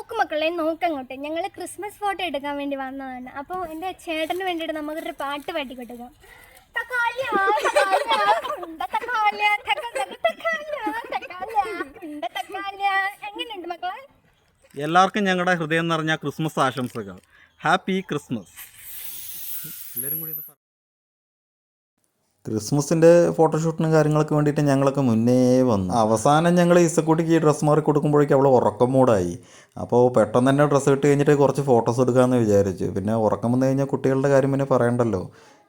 നോക്ക് മക്കളെ നോക്കങ്ങോട്ട് ഞങ്ങൾ ക്രിസ്മസ് ഫോട്ടോ എടുക്കാൻ വേണ്ടി വന്നതാണ്. അപ്പോൾ എന്റെ ചേട്ടന് വേണ്ടിയിട്ട് നമുക്കൊരു പാട്ട് പാടി കൊടുക്കാം. എങ്ങനെയുണ്ട് മക്കളെ? എല്ലാവർക്കും ഞങ്ങളുടെ ഹൃദയം നിറഞ്ഞ ക്രിസ്മസ് ആശംസകൾ. ഹാപ്പി ക്രിസ്മസ് എല്ലാവരും കൂടി. ക്രിസ്മസിന്റെ ഫോട്ടോഷൂട്ടിനും കാര്യങ്ങളൊക്കെ വേണ്ടിയിട്ട് ഞങ്ങളൊക്കെ മുന്നേ വന്നു. അവസാനം ഞങ്ങൾ ഇസക്കുട്ടിക്ക് ഈ ഡ്രസ്സ് മാറി കൊടുക്കുമ്പോഴേക്കും അവൾ ഉറക്കം മൂടായി. അപ്പോൾ പെട്ടെന്ന് തന്നെ ഡ്രസ്സ് ഇട്ട് കഴിഞ്ഞിട്ട് കുറച്ച് ഫോട്ടോസ് എടുക്കാമെന്ന് വിചാരിച്ചു. പിന്നെ ഉറക്കം വന്നു കഴിഞ്ഞാൽ കുട്ടികളുടെ കാര്യം പിന്നെ പറയണ്ടല്ലോ.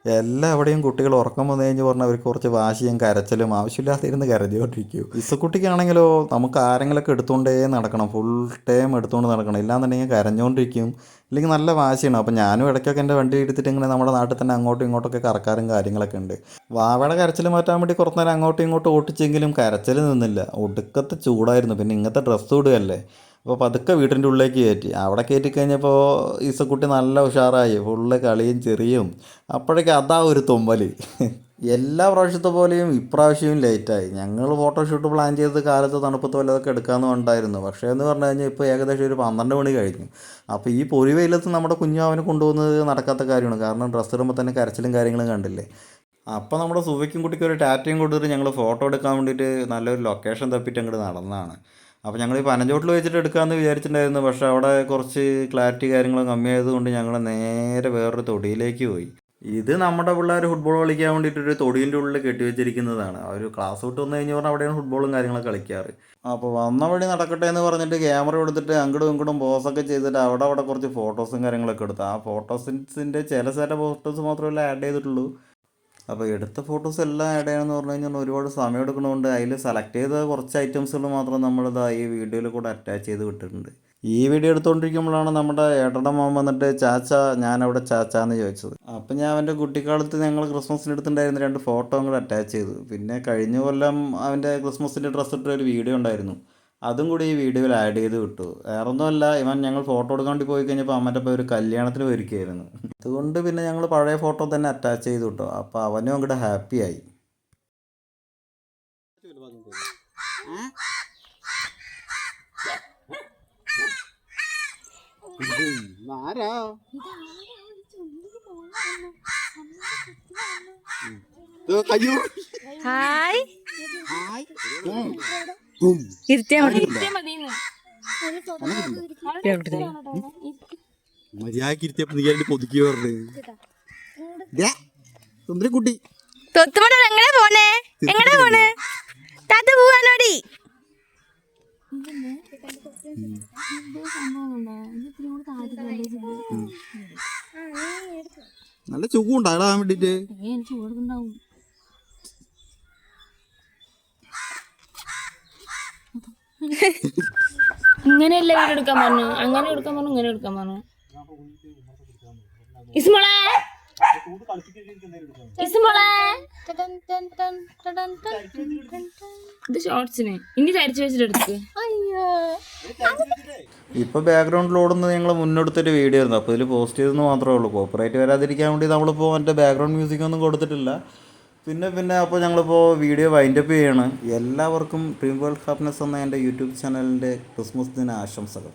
എല്ലാവിടെയും കുട്ടികൾ ഉറക്കം വന്നു കഴിഞ്ഞ് പറഞ്ഞാൽ അവർക്ക് കുറച്ച് വാശിയും കരച്ചിലും ആവശ്യമില്ലാതെ ഇരുന്ന് കരഞ്ഞുകൊണ്ടിരിക്കും ഇസക്കുട്ടിക്കാണെങ്കിലോ നമുക്ക് ആരെങ്കിലൊക്കെ എടുത്തുകൊണ്ടേ നടക്കണം ഫുൾ ടൈം എടുത്തുകൊണ്ട് നടക്കണം. ഇല്ലാന്നുണ്ടെങ്കിൽ കരഞ്ഞുകൊണ്ടിരിക്കും അല്ലെങ്കിൽ നല്ല വാശിയാണ്. അപ്പോൾ ഞാനും ഇടയ്ക്കൊക്കെ എന്റെ വണ്ടി എടുത്തിട്ട് ഇങ്ങനെ നമ്മുടെ നാട്ടിൽ തന്നെ അങ്ങോട്ടും ഇങ്ങോട്ടൊക്കെ കറക്കാറും കാര്യങ്ങളൊക്കെ ഉണ്ട്. വാവയുടെ കരച്ചിൽ മാറ്റാൻ വേണ്ടി കുറച്ച് നേരം അങ്ങോട്ടും ഇങ്ങോട്ടും ഓട്ടിച്ചെങ്കിലും കരച്ചിൽ നിന്നില്ല. ഒടുക്കത്തെ ചൂടായിരുന്നു. പിന്നെ ഇങ്ങനത്തെ ഡ്രസ്സ് ഇടുകയല്ലേ? അപ്പോൾ പതുക്കെ വീട്ടിന്റെ ഉള്ളിലേക്ക് കയറ്റി. അവിടെ കയറ്റി കഴിഞ്ഞപ്പോൾ ഈസക്കുട്ടി നല്ല ഉഷാറായി. ഫുള്ള് കളിയും ചെറിയും. അപ്പോഴേക്കും അതാ ഒരു തുമ്പൽ എല്ലാ പ്രാവശ്യത്തെ പോലെയും ഇപ്രാവശ്യവും ലേറ്റായി. ഞങ്ങൾ ഫോട്ടോഷൂട്ട് പ്ലാൻ ചെയ്ത് കാലത്ത് തണുപ്പത്ത് വല്ലതൊക്കെ എടുക്കാമെന്ന് ഉണ്ടായിരുന്നു. പക്ഷേ എന്ന് പറഞ്ഞു കഴിഞ്ഞാൽ ഇപ്പോൾ ഏകദേശം ഒരു പന്ത്രണ്ട് മണി കഴിഞ്ഞു. അപ്പോൾ ഈ പൊരി വെയിലത്ത് നമ്മുടെ കുഞ്ഞാവിന് കൊണ്ടുപോകുന്നത് നടക്കാത്ത കാര്യമാണ്. കാരണം ഡ്രസ്സ് ഇടുമ്പോൾ തന്നെ കരച്ചിലും കാര്യങ്ങളും കണ്ടില്ലേ. അപ്പോൾ നമ്മുടെ സുവയ്ക്കും കുട്ടിക്ക് ഒരു ടാറ്റയും കൊടുത്തിട്ട് ഞങ്ങൾ ഫോട്ടോ എടുക്കാൻ വേണ്ടിയിട്ട് നല്ലൊരു ലൊക്കേഷൻ തപ്പിയിട്ട് അങ്ങോട്ട് നടന്നതാണ്. അപ്പോൾ ഞങ്ങൾ ഈ പനഞ്ചോട്ടിൽ വെച്ചിട്ട് എടുക്കാമെന്ന് വിചാരിച്ചിട്ടുണ്ടായിരുന്നു. പക്ഷേ അവിടെ കുറച്ച് ക്ലാരിറ്റി കാര്യങ്ങളും കമ്മിയായതുകൊണ്ട് ഞങ്ങൾ നേരെ വേറൊരു തൊടിയിലേക്ക് പോയി. ഇത് നമ്മുടെ പിള്ളേർ ഫുട്ബോൾ കളിക്കാൻ വേണ്ടിയിട്ട് ഒരു തൊടിയിന്റെ ഉള്ളിൽ കെട്ടിവെച്ചിരിക്കുന്നതാണ് അവർ ക്ലാസ് വിട്ട് വന്നു കഴിഞ്ഞ് പറഞ്ഞാൽ അവിടെയാണ് ഫുട്ബോളും കാര്യങ്ങളൊക്കെ കളിക്കാറ്. അപ്പോൾ വന്ന വഴി നടക്കട്ടെ എന്ന് പറഞ്ഞിട്ട് ക്യാമറ എടുത്തിട്ട് അങ്ങോട്ടും ഇങ്ങോട്ടും പോസൊക്കെ ചെയ്തിട്ട് അവിടെ അവിടെ കുറച്ച് ഫോട്ടോസും കാര്യങ്ങളൊക്കെ എടുത്തു. ആ ഫോട്ടോസിന്റെ ചില ചില ഫോട്ടോസ് മാത്രമല്ല ആഡ് ചെയ്തിട്ടുള്ളൂ. അപ്പോൾ എടുത്ത ഫോട്ടോസ് എല്ലാം ആഡ് ചെയ്യണമെന്ന് പറഞ്ഞു കഴിഞ്ഞാൽ ഒരുപാട് സമയം എടുക്കണതുകൊണ്ട് അതിൽ സെലക്ട് ചെയ്ത കുറച്ച് ഐറ്റംസുകൾ മാത്രം നമ്മളിത് ഈ വീഡിയോയിൽ കൂടെ അറ്റാച്ച് ചെയ്ത് വിട്ടിട്ടുണ്ട്. ഈ വീഡിയോ എടുത്തുകൊണ്ടിരിക്കുമ്പോഴാണ് നമ്മുടെ ഏട്ടന്റെ മോൻ വന്നിട്ട് ചാച്ച ഞാനവിടെ ചാച്ച എന്ന് ചോദിച്ചത്. അപ്പം ഞാൻ അവന്റെ കുട്ടിക്കാലത്ത് ഞങ്ങൾ ക്രിസ്മസിന് എടുത്തിട്ടുണ്ടായിരുന്ന രണ്ട് ഫോട്ടോ അങ്ങോട്ട് അറ്റാച്ച് ചെയ്തു. പിന്നെ കഴിഞ്ഞ കൊല്ലം അവന്റെ ക്രിസ്മസിന്റെ ഡ്രസ്സ് ഇട്ട ഒരു വീഡിയോ ഉണ്ടായിരുന്നു. അതും കൂടി ഈ വീഡിയോയിൽ ആഡ് ചെയ്ത് വിട്ടു. വേറൊന്നുമല്ല ഇവൻ ഞങ്ങൾ ഫോട്ടോ എടുക്കാൻ വേണ്ടി പോയി കഴിഞ്ഞപ്പോൾ അമ്മന്റെ ഇപ്പോൾ ഒരു കല്യാണത്തിന് ഒരുക്കിയായിരുന്നു അതുകൊണ്ട് പിന്നെ ഞങ്ങൾ പഴയ ഫോട്ടോ തന്നെ അറ്റാച്ച് ചെയ്ത് വിട്ടു. അപ്പോൾ അവനും അങ്ങോട്ട് ഹാപ്പിയായി ആരാ ഹായ്. ഹായ്. ഹായ് ഇരുത്തിയാ മതി. മര്യാദയ്ക്ക് ഇരുത്തിയപ്പോ നീ എന്നെ പൊതുക്കി പറഞ്ഞു. സുന്ദരക്കുട്ടി. തൊത്തുമണ എങ്ങനെ പോണേ? എങ്ങനെ പോണേ? താത്ത പോവാനോടി. നല്ല ചുക്കുണ്ടാകാൻ വേണ്ടിട്ട്. ഇങ്ങനെയല്ല വീട് എടുക്കാൻ പറഞ്ഞു? അങ്ങനെ എടുക്കാൻ പറഞ്ഞു ഇങ്ങനെ എടുക്കാൻ പറഞ്ഞു. ഇസ്മോളെ ഇസ്മോളെ. ഇത് ഷോർട്സിന് ഇനി തരിച്ചു വെച്ചിട്ട് എടുക്ക്. അയ്യോ. ഇപ്പോൾ ബാക്ക്ഗ്രൗണ്ടിൽ ഓടുന്നത് ഞങ്ങൾ മുന്നെടുത്തൊരു വീഡിയോ ആയിരുന്നു. അപ്പോൾ ഇതിൽ പോസ്റ്റ് ചെയ്തെന്ന് മാത്രമേ ഉള്ളൂ. കോപ്പറേറ്റ് വരാതിരിക്കാൻ വേണ്ടി നമ്മളിപ്പോൾ മറ്റേ ബാക്ക്ഗ്രൗണ്ട് മ്യൂസിക് ഒന്നും കൊടുത്തിട്ടില്ല. പിന്നെ പിന്നെ അപ്പോൾ ഞങ്ങളിപ്പോൾ വീഡിയോ വൈൻഡപ്പ് ചെയ്യാണ്. എല്ലാവർക്കും ഡ്രീം വേൾഡ് ഹാപ്പിനെസ് എന്ന എന്റെ യൂട്യൂബ് ചാനലിന്റെ ക്രിസ്മസ് ദിന ആശംസകൾ